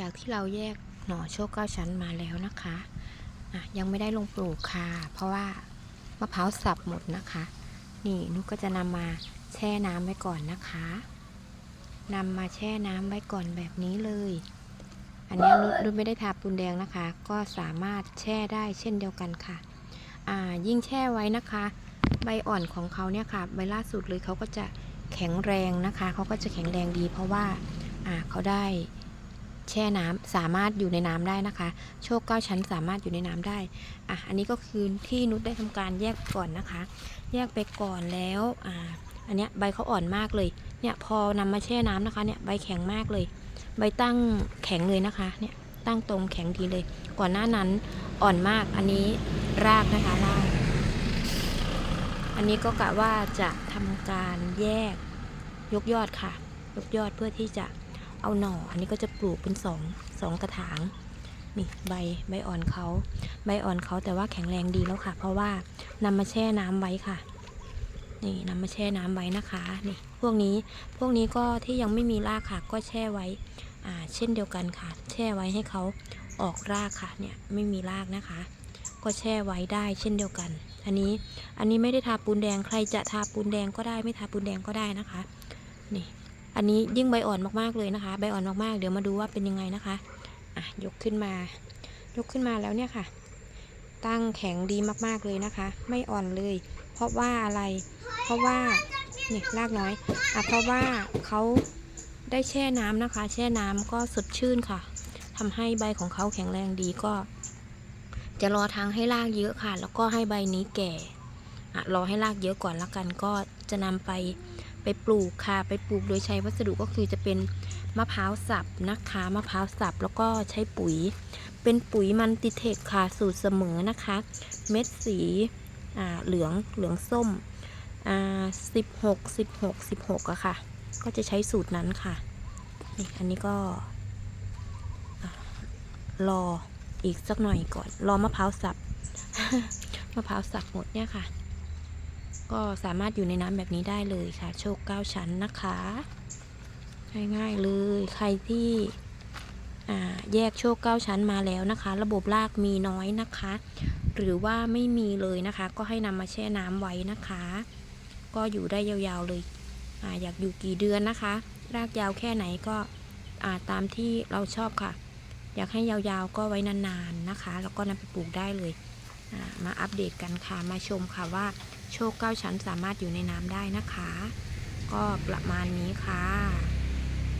จากที่เราแยกหน่อโชคเก้าชั้นมาแล้วนะคะอะยังไม่ได้ลงปลูกค่ะ เพราะว่ามะพร้าวสับหมดนะคะ นี่นุกก็จะนำมาแช่น้ำไว้ก่อนนะคะนำมาแช่น้ำไว้ก่อนแบบนี้เลย อันนี้นุนุไม่ได้ทาปูนแดงนะคะ ก็สามารถแช่ได้เช่นเดียวกันค่ะอ่ายิ่งแช่ไว้นะคะ ใบอ่อนของเขาเนี่ยค่ะใบล่าสุดเลยเขาก็จะแข็งแรงนะคะ เขาก็จะแข็งแรงดีเพราะว่าอ่าเขาได้ แช่น้ำสามารถอยู่ในน้ำได้นะคะ โชคเก้าชั้นสามารถอยู่ในน้ำได้อะอันนี้ก็คือที่นุชได้ทำการแยกก่อนนะคะ แยกไปก่อนแล้วอ่าอันเนี้ยใบเขาอ่อนมากเลยเนี่ยพอนำมาแช่น้ำนะคะเนี่ยใบแข็งมากเลย ใบตั้งแข็งเลยนะคะเนี่ยตั้งตรงแข็งดีเลย ก่อนหน้านั้นอ่อนมากอันนี้รากนะคะรากอันนี้ก็กะว่าจะทำการแยกยกยอดค่ะ ยกยอดเพื่อที่จะ เอาหน่อ อันนี้ก็จะปลูกเป็นสองสองกระถาง นี่ใบใบอ่อนเขาใบอ่อนเขาแต่ว่าแข็งแรงดีแล้วค่ะ เพราะว่านำมาแช่น้ำไว้ค่ะ นี่นำมาแช่น้ำไว้นะคะ นี่พวกนี้พวกนี้ก็ที่ยังไม่มีรากค่ะ ก็แช่ไว้อ่าเช่นเดียวกันค่ะ แช่ไว้ให้เขาออกรากค่ะ เนี่ยไม่มีรากนะคะ ก็แช่ไว้ได้เช่นเดียวกัน อันนี้อันนี้ไม่ได้ทาปูนแดงใครจะทาปูนแดงก็ได้ไม่ทาปูนแดงก็ได้นะคะ นี่ อันนี้ยิ่งใบอ่อนมากๆเลยนะคะ ใบอ่อนมากๆ เดี๋ยวมาดูว่าเป็นยังไงนะคะอะยกขึ้นมา ยกขึ้นมาแล้วเนี่ยค่ะ ตั้งแข็งดีมากๆเลยนะคะ ไม่อ่อนเลย เพราะว่าอะไร เพราะว่านี่รากน้อยอะเพราะว่าเขาได้แช่น้ำนะคะ แช่น้ำก็สดชื่นค่ะทำให้ใบของเขาแข็งแรงดีก็ จะรอทางให้รากเยอะค่ะ แล้วก็ให้ใบนี้แก่อะรอให้รากเยอะก่อนล้วกันก็จะนำไป ไปปลูกค่ะ ไปปลูกโดยใช้วัสดุก็คือจะเป็นมะพร้าวสับนะคะมะพร้าวสับแล้วก็ใช้ปุ๋ย เป็นปุ๋ยมันติเทคค่ะสูตรเสมอนะคะ เม็ดสีอ่าเหลืองเหลืองส้มอ่าสิบหกสิบหกสิบหกอะค่ะ ก็จะใช้สูตรนั้นค่ะนี่อันนี้ก็รออีกสักหน่อยก่อน รอมะพร้าวสับมะพร้าวสับหมดเนี่ยค่ะ ก็สามารถอยู่ในน้ำแบบนี้ได้เลยค่ะ โชคเก้าชั้นนะคะ ง่ายๆเลยใครที่แยกโชคเก้าชั้นมาแล้วนะคะ ระบบรากมีน้อยนะคะ หรือว่าไม่มีเลยนะคะ ก็ให้นำมาแช่น้ำไว้นะคะ ก็อยู่ได้ยาวๆเลยออยากอยู่กี่เดือนนะคะ รากยาวแค่ไหนก็ตามที่เราชอบค่ะ อยากให้ยาวๆก็ไว้นานๆนะคะ แล้วก็นำไปปลูกได้เลย มาอัปเดตกันค่ะ มาชมค่ะว่าโชคเก้าชั้นสามารถอยู่ในน้ำได้นะคะ ก็ประมาณนี้ค่ะ